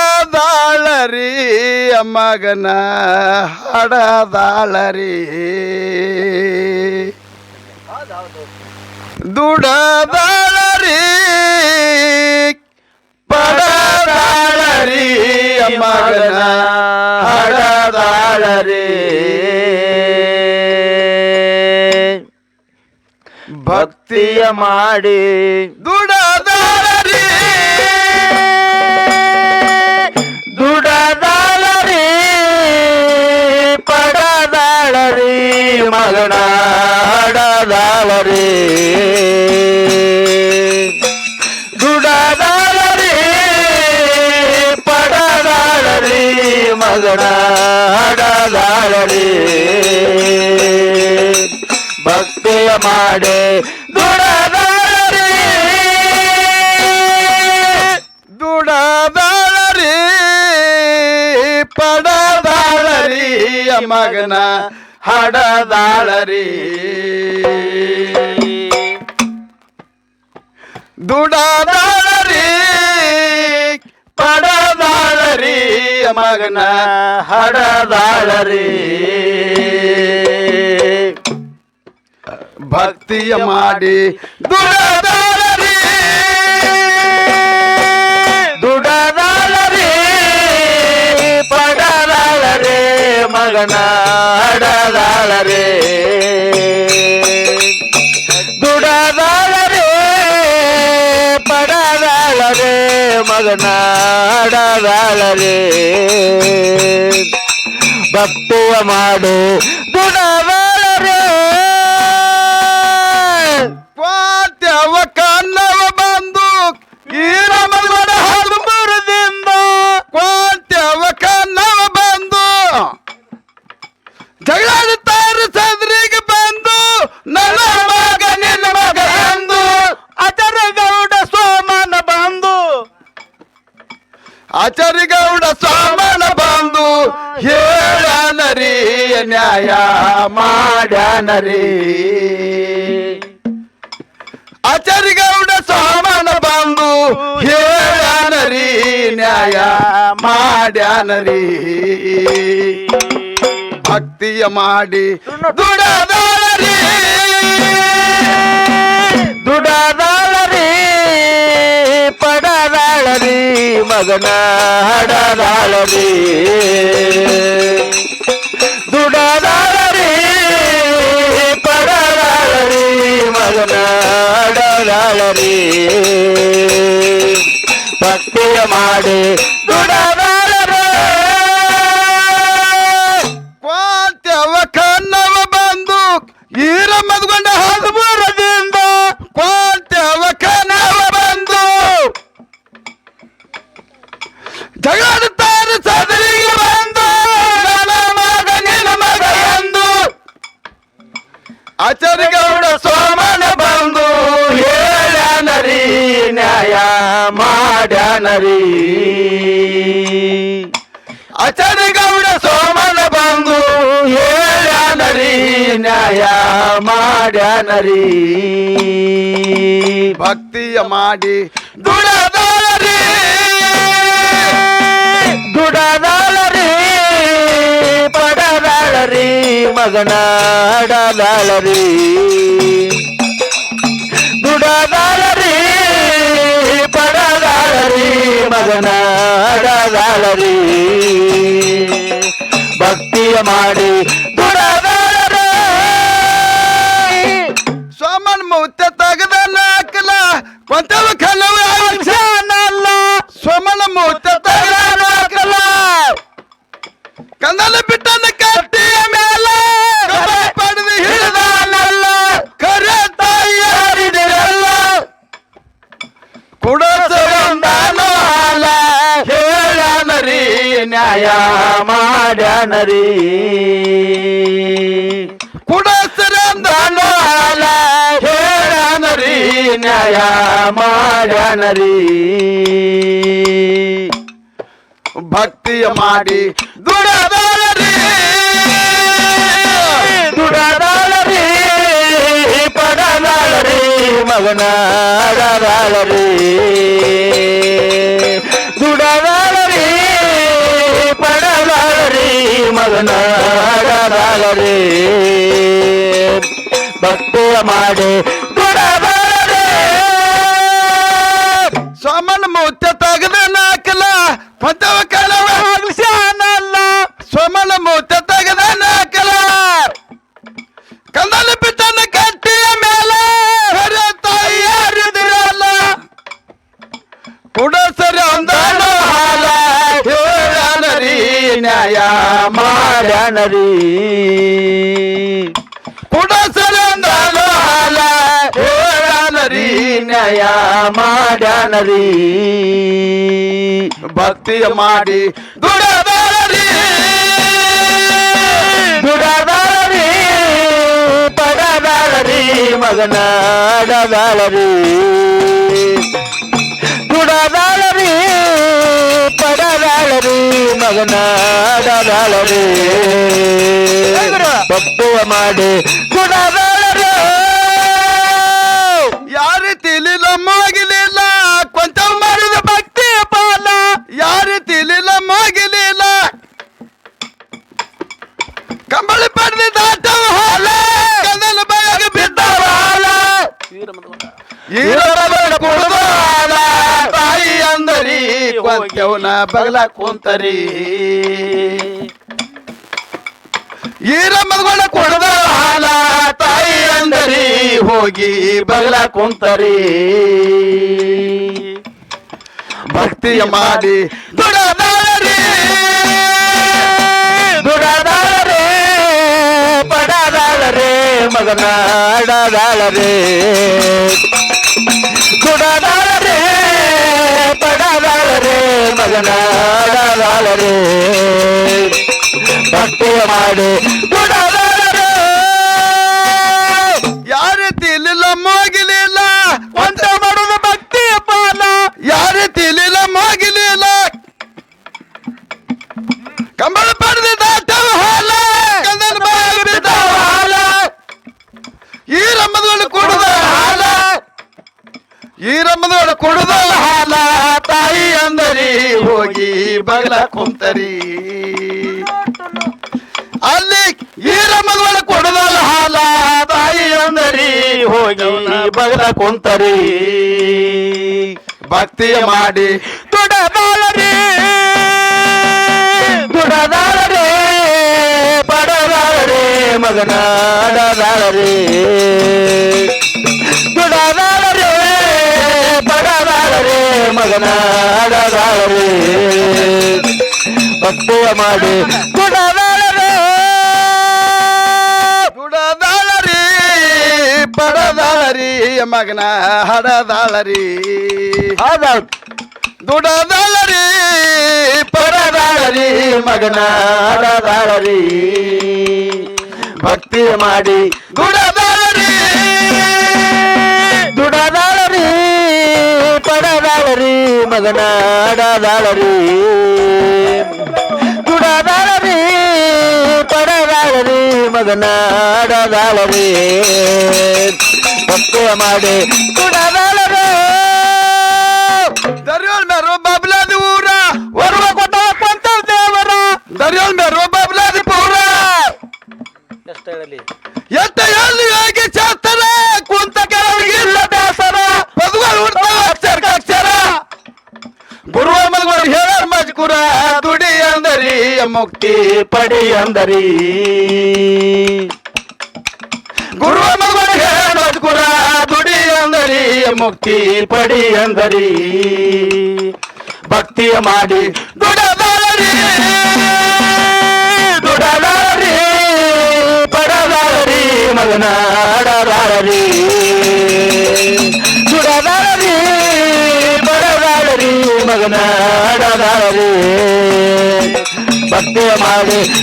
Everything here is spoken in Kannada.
ಪಡದಾಳರಿ ಅಮ್ಮಗನ ಹಡದಾಳರಿ. ದುಡದಾಳರಿ ಪಡದಾಳರಿ ಮಗನ ಹಡದಾಳರಿ. ಭಕ್ತಿಯ ಮಾಡಿ ದುಡದಾಳರಿ ಮಗನ ಹಡದಾಳರಿ ದುಡದಾಳರಿ ಪಡದಾಳರಿ ಮಗನ ಹಡದಾಳರಿ ಭಕ್ತಿಯ ಮಾಡೆ ದುಡದಾಳರಿ ದುಡದಾಳರಿ ಪಡದಾಳರಿ ಮಗನ ಹಡದಾಳರಿ. ದುಡದಾಳರಿ ಪಡದಾಳರಿ ಮಗನ ಹಡದಾಳರಿ. ಭಕ್ತಿಯ ಮಾಡಿ ದುಡದಾಳರಿ. ದುಡದಾಳರಿ ಪಡದಾಳರಿ ಮಗನ ಹಡದಾಳರಿ. ದುಡದಾಳರಿ ಪಡದಾಳರಿ ಮಗನ ಹಡದಾಳರಿ ಭಕ್ತಿಯ ಮಾಡು ನ್ಯಾಯ ಮಾಡ್ಯಾನರಿ ಆಚಾರಿಗೌಡ ಸಾಮಾನ ಬಂದು ಹೇಳ್ಯಾನರಿ ನ್ಯಾಯ ಮಾಡ್ಯಾನರಿ. ಭಕ್ತಿಯ ಮಾಡಿ ದುಡದಾಳರಿ. ದುಡದಾಳರಿ, ಪಡದಾಳರಿ, ಮಗನ ಹಡದಾಳರಿ. ದುಡದಾಳರಿ ಪಡದಾಳರಿ ಮಗನ ಹಡದಾಳರಿ ಭಕ್ತಿಯ ಮಾಡಿ ಮಾಡ್ಯಾನರಿ ಆಚಾರ್ಯಗೌಡ ಸೋಮನ ಬಂದು ಹೇಳ್ಯಾನರಿ ನ್ಯಾಯ ಮಾಡ್ಯಾನರಿ. ಭಕ್ತಿಯ ಮಾಡಿ ದುಡದಾಳರಿ. ದುಡದಾಳರಿ ಪಡದಾಳರಿ ಮಗನ ಭಕ್ತಿಯ ಮಾಡಿ ಸೋಮನ್ ಮುತ್ತ ತೆಗೆದ ನಾಕಲ ಕೊಂತವ ಕಲವ ನ್ಯಾಯ ಮಾಡ್ಯಾನರಿ ಕುಡಸರಂದಾನು ಹಾಲ ಹೇಳನರಿ ನ್ಯಾಯ ಮಾಡ್ಯಾನರಿ ಭಕ್ತಿಯ ಮಾಡಿ ದುಡದಾಳರಿ ದುಡದಾಳರಿ ಪಡದಾಳ ಪಡದಾಳರಿ ಮಗನ ಆಡದಾಳರಿ ಭಕ್ತಿಯ ಮಾಡಿ ದುಡದಾಳರಿ ಸೋಮನ ಮೂರ್ತಿ ತೆಗೆದ ನಾಕಲ ಪದವ ಕಳವ ಮಾಡ್ಯಾನರಿ ಕುಡಸರಿ ಅಂದಾಣ ಹಾಲ ಹೇಳನರಿ ನ್ಯಾಯ ಮಾಡ್ಯಾನರಿ ಭಕ್ತಿಯ ಮಾಡಿ ದುಡದಾರರಿ ದುಡದಾಳರಿ ಪಡದಾಳರಿ ಮಗನ ಆಡದಾಳರಿ ದುಡದಾಳರಿ ಪಡದಾಳರಿ ಮಗನ ಆಡದಾಳರಿ ತಪ್ಪುವ ಮಾಡಿ ದುಡದಾಳರಿ ಯಾರ ತಿಳಿಲ ಮೋಗಿಲಿಲ್ಲ ಕೊಂಚ ಮಾಡಿದ ಭಕ್ತಿ ಪಾಲ ಯಾರ ತಿಳಿಲ ಮೋಗಿಲಿಲ್ಲ ಕಂಬಳಿ ಪಡೆದ ದಾಟವ ಹಾಲ ಕದಲ ಬಾಯಾಗ ಬಿದ್ದವ ಹಾಲ ಈರಬರ ಕುಡ್ದ ಹಾಲ ತಾಯಿ ಕೊಂಚವನ ಬಗಲ ಕುಂತರಿ. ಈರಮ್ಮಗಳ ಕೊಡದ ಹಾಲ ತಾಯಿ ಅಂದರಿ, ಹೋಗಿ ಬಗಲ ಕುಂತರಿ. ಭಕ್ತಿಯ ಮಾಡಿ ದುಡದಾಳರಿ. ದುಡದಾಳರೆ ಬಡದಾಳರೇ ಮಗನ ಆಡದಾಳರೆ ಭಕ್ತಿಯ ಮಾಡಿ ದುಡದಾಳರೆ ಕುಂತರಿ ಅಲ್ಲಿ ಈರ ಮಗಳ ಕುಡ್ದಲ್ಲ ಹಾಲ ತಾಯಿ ಅಂದರಿ ಹೋಗಿ ಬಗಲ ಕುಂತರಿ. ಭಕ್ತಿಯ ಮಾಡಿ ದುಡದಾಳರಿ ದುಡದಾಳರಿ ಬಡದಾಳರಿ ಮಗನ ಅಡದಾಳರಿ ದುಡದಾಳರಿ ಬಡದಾಳರಿ ಮಗನ ಆಡದಾಳರೆ ಭಕ್ತಿಯ ಮಾಡಿ. ದುಡದಾಳರೆ ದುಡದಾಳರಿ ಪಡದಾಳರಿ ಮಗನ ಹಡದಾಳರಿ. ಹೌದೌದು. ದುಡದಾಳರಿ ಪಡದಾಳರಿ ಮಗನ ಹಡದಾಳರಿ. ಭಕ್ತಿ ಮಾಡಿ. ದುಡದಾಳರಿ ದುಡದಾಳರಿ ಪಡದಾಳರಿ ಮಗನ ಆಡದಾಳರಿ ದುಡದಾಳರಿ ಪಡದಾಳರಿ ಮಗನ ಆಡದಾಳರಿ ಮುಕ್ತಿ ಪಡಿ ಅಂದರಿ. ಗುರುವ ಮಗುರ ದುಡಿ ಅಂದರಿ, ಮುಕ್ತಿ ಪಡಿ ಅಂದರಿ. ಭಕ್ತಿಯ ಮಾಡಿ ದುಡದಾರಿ ದುಡದಾರಿ, ಪಡದಾರಿ ಮಗನ ಮಗನ ಆಡದಾಳರಿ ಭಕ್ತಿಯ ಮಾಡಿ ದುಡ